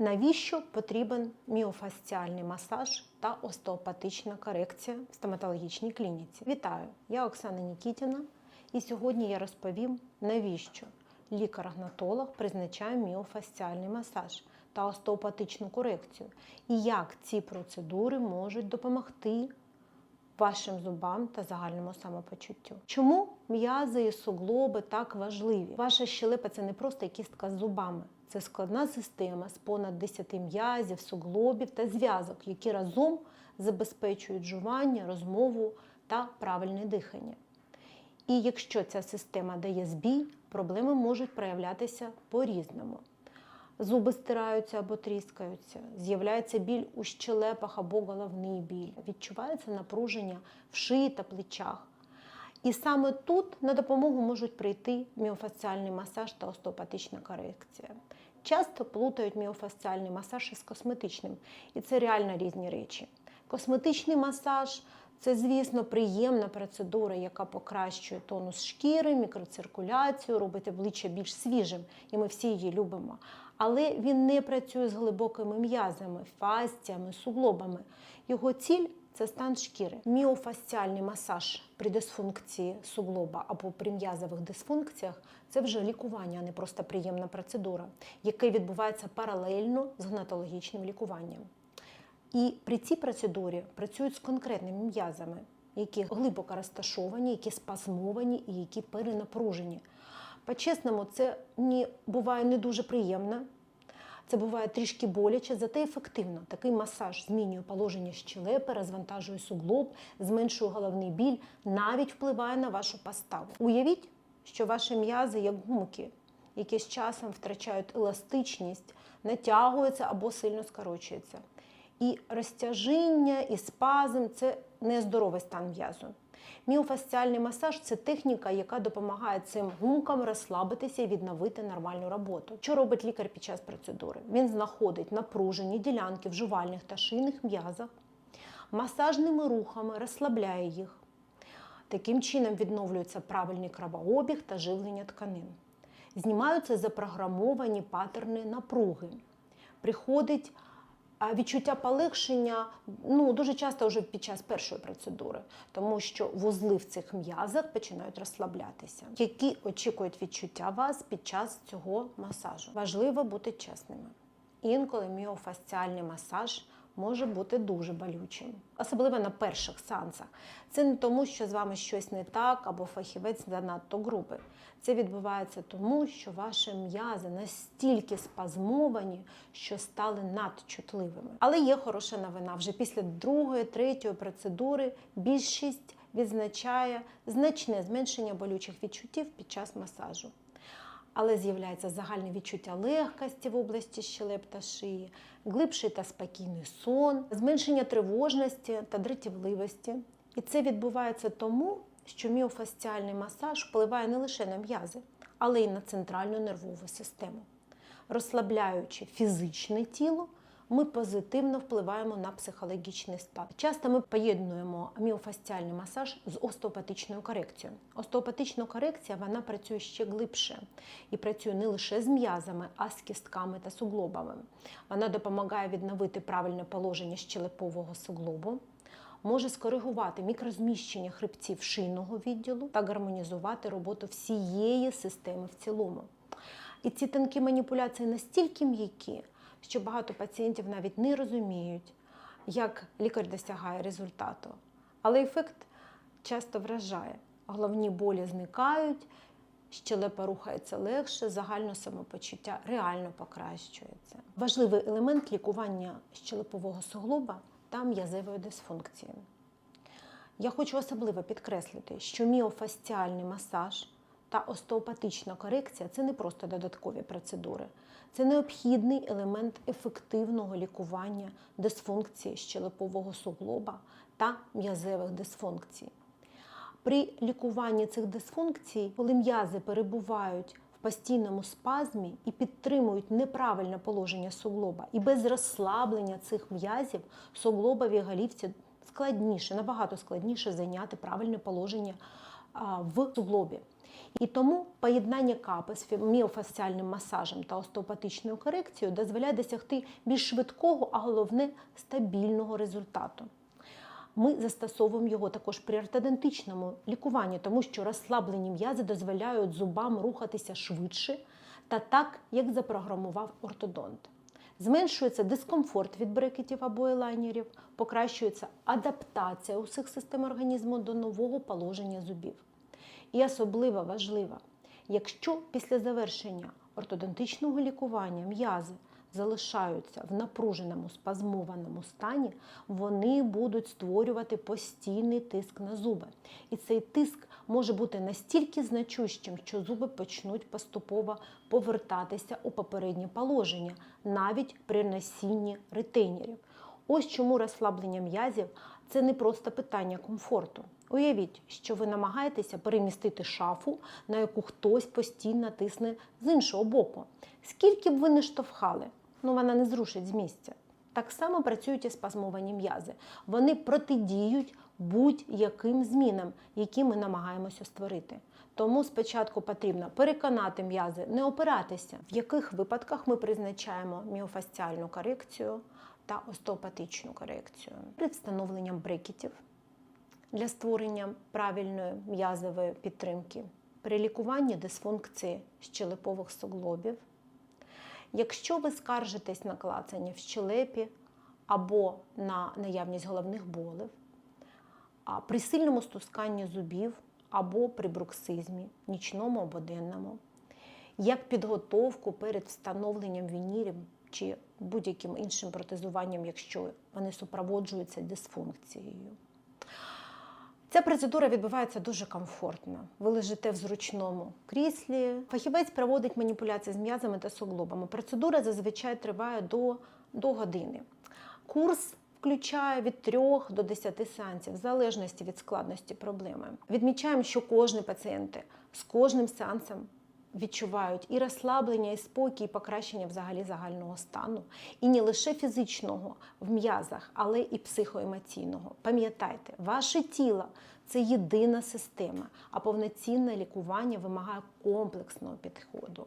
Навіщо потрібен міофасціальний масаж та остеопатична корекція в стоматологічній клініці? Вітаю! Я Оксана Нікітіна, і сьогодні я розповім, навіщо лікар-гнатолог призначає міофасціальний масаж та остеопатичну корекцію, і як ці процедури можуть допомогти вашим зубам та загальному самопочуттю. Чому м'язи і суглоби так важливі? Ваша щелепа це не просто кістка з зубами. Це складна система з понад 10 м'язів, суглобів та зв'язок, які разом забезпечують жування, розмову та правильне дихання. І якщо ця система дає збій, проблеми можуть проявлятися по-різному. Зуби стираються або тріскаються, з'являється біль у щелепах або головний біль, відчувається напруження в шиї та плечах. І саме тут на допомогу можуть прийти міофасціальний масаж та остеопатична корекція. Часто плутають міофасціальний масаж із косметичним, і це реально різні речі. Косметичний масаж це, звісно, приємна процедура, яка покращує тонус шкіри, мікроциркуляцію, робить обличчя більш свіжим, і ми всі її любимо. Але він не працює з глибокими м'язами, фастіями, суглобами. Його ціль це стан шкіри. Міофасціальний масаж при дисфункції суглоба або при м'язових дисфункціях це вже лікування, а не просто приємна процедура, яке відбувається паралельно з гнатологічним лікуванням. І при цій процедурі працюють з конкретними м'язами, які глибоко розташовані, які спазмовані і які перенапружені. По-чесному, це не буває не дуже приємно. Це буває трішки боляче, зате ефективно. Такий масаж змінює положення щелепи, розвантажує суглоб, зменшує головний біль, навіть впливає на вашу поставу. Уявіть, що ваші м'язи як гумки, які з часом втрачають еластичність, натягуються або сильно скорочуються. І розтяжіння, і спазм це нездоровий стан м'язу. Міофасціальний масаж це техніка, яка допомагає цим гумкам розслабитися і відновити нормальну роботу. Що робить лікар під час процедури? Він знаходить напружені ділянки в жувальних та шийних м'язах, масажними рухами розслабляє їх. Таким чином відновлюється правильний кровообіг та живлення тканин. Знімаються запрограмовані патерни напруги. Приходить відчуття полегшення ну, дуже часто вже під час першої процедури, тому що вузли в цих м'язах починають розслаблятися. Які очікують відчуття вас під час цього масажу? Важливо бути чесними. Інколи міофасціальний масаж може бути дуже болючим, особливо на перших сеансах. Це не тому, що з вами щось не так або фахівець занадто грубий. Це відбувається тому, що ваші м'язи настільки спазмовані, що стали надчутливими. Але є хороша новина. Вже після другої, третьої процедури більшість відзначає значне зменшення болючих відчуттів під час масажу. Але з'являється загальне відчуття легкості в області щелеп та шиї, глибший та спокійний сон, зменшення тривожності та дратівливості. І це відбувається тому, що міофасціальний масаж впливає не лише на м'язи, але й на центральну нервову систему. Розслабляючи фізичне тіло, ми позитивно впливаємо на психологічний стан. Часто ми поєднуємо міофасціальний масаж з остеопатичною корекцією. Остеопатична корекція вона працює ще глибше і працює не лише з м'язами, а з кістками та суглобами. Вона допомагає відновити правильне положення щелепового суглобу. Може скоригувати мікрозміщення хребців шийного відділу та гармонізувати роботу всієї системи в цілому. І ці тонкі маніпуляції настільки м'які, що багато пацієнтів навіть не розуміють, як лікар досягає результату. Але ефект часто вражає. Головні болі зникають, щелепа рухається легше, загальне самопочуття реально покращується. Важливий елемент лікування щелепового суглоба та м'язевої дисфункції. Я хочу особливо підкреслити, що міофасціальний масаж та остеопатична корекція це не просто додаткові процедури, це необхідний елемент ефективного лікування дисфункції щелепового суглоба та м'язевих дисфункцій. При лікуванні цих дисфункцій, коли м'язи перебувають в постійному спазмі і підтримують неправильне положення суглоба, і без розслаблення цих м'язів суглобові голівці складніше, набагато складніше зайняти правильне положення в суглобі. І тому поєднання капи з міофасціальним масажем та остеопатичною корекцією дозволяє досягти більш швидкого, а головне стабільного результату. Ми застосовуємо його також при ортодонтичному лікуванні, тому що розслаблені м'язи дозволяють зубам рухатися швидше та так, як запрограмував ортодонт. Зменшується дискомфорт від брекетів або елайнерів, покращується адаптація усіх систем організму до нового положення зубів. І особливо важливо, якщо після завершення ортодонтичного лікування м'язи залишаються в напруженому спазмованому стані, вони будуть створювати постійний тиск на зуби. І цей тиск може бути настільки значущим, що зуби почнуть поступово повертатися у попереднє положення, навіть при носінні ретейнерів. Ось чому розслаблення м'язів це не просто питання комфорту. Уявіть, що ви намагаєтеся перемістити шафу, на яку хтось постійно тисне з іншого боку. Скільки б ви не штовхали, ну вона не зрушить з місця. Так само працюють і спазмовані м'язи. Вони протидіють будь-яким змінам, які ми намагаємося створити. Тому спочатку потрібно переконати м'язи не опиратися, в яких випадках ми призначаємо міофасціальну корекцію та остеопатичну корекцію перед встановленням брекетів для створення правильної м'язової підтримки, при лікуванні дисфункції щелепових суглобів. Якщо ви скаржитесь на клацання в щелепі або на наявність головних болів, при сильному стусканні зубів або при бруксизмі, нічному або денному, як підготовку перед встановленням вінірів чи будь-яким іншим протезуванням, якщо вони супроводжуються дисфункцією. Ця процедура відбувається дуже комфортно. Ви лежите в зручному кріслі. Фахівець проводить маніпуляції з м'язами та суглобами. Процедура зазвичай триває до, до години. Курс включає від 3 до 10 сеансів, в залежності від складності проблеми. Відмічаємо, що кожні пацієнти з кожним сеансом відчувають і розслаблення, і спокій, і покращення взагалі загального стану. І не лише фізичного в м'язах, але і психоемоційного. Пам'ятайте, ваше тіло це єдина система, а повноцінне лікування вимагає комплексного підходу.